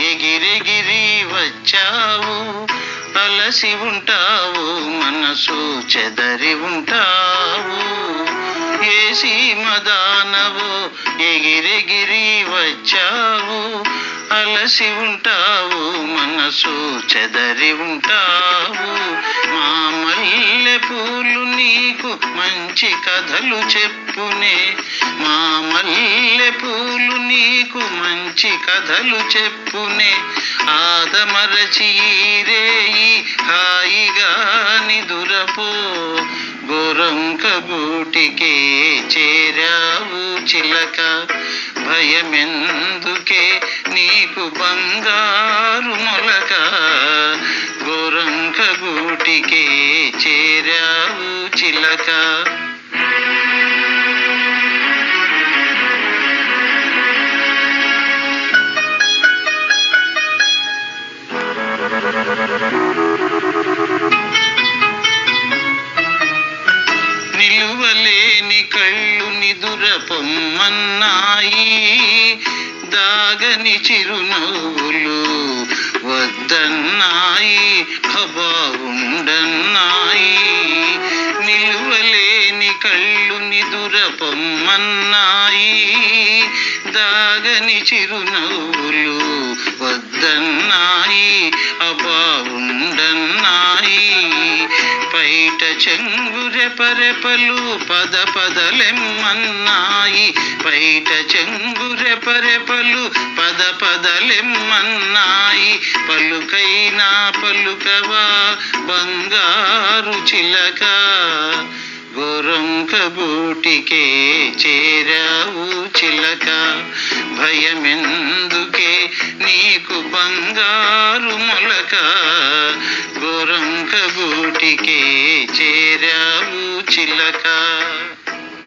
ఎగిరి గిరి వచ్చావు. అలసి ఉంటావు మనసు చెదరి ఉంటావు. ఏసి మదానవు ఎగిరెగిరి వచ్చావు. అలసి ఉంటావు మనసు చెదరి ఉంటావు. మల్లె పూలు నీకు మంచి కథలు చెప్పునే. మా మల్లె పూలు నీకు మంచి కథలు చెప్పునే. ఆదమరచి రేయి హాయిగా నిదురపో. గోరంక గూటికే చేరావు చిలక. భయమెందుకే నీకు బంగారు చిలక నిలువలేని కళ్ళు నిదుర పొమ్మన్నాయి. దాగని చిరునవ్వులు వద్దన్నాయి. హబా ఉండన్నాయి. నిలువలేని కళ్ళు నిదురపొమ్మన్నాయి దాగని చిరునవ్వులు వద్ద చెంగురెపరెపలు పద పదలెమ్మన్నాయి పైట చెంగురెపరెపలు పద పదలెమ్మన్నాయి పలుకైనా పలుకవా బంగారు చిలక గోరంక గూటికే చేరావు చిలక. భయమెందుకే నీకు బంగారు మొలక? గోరంక గూటికే చేరావు చిలక.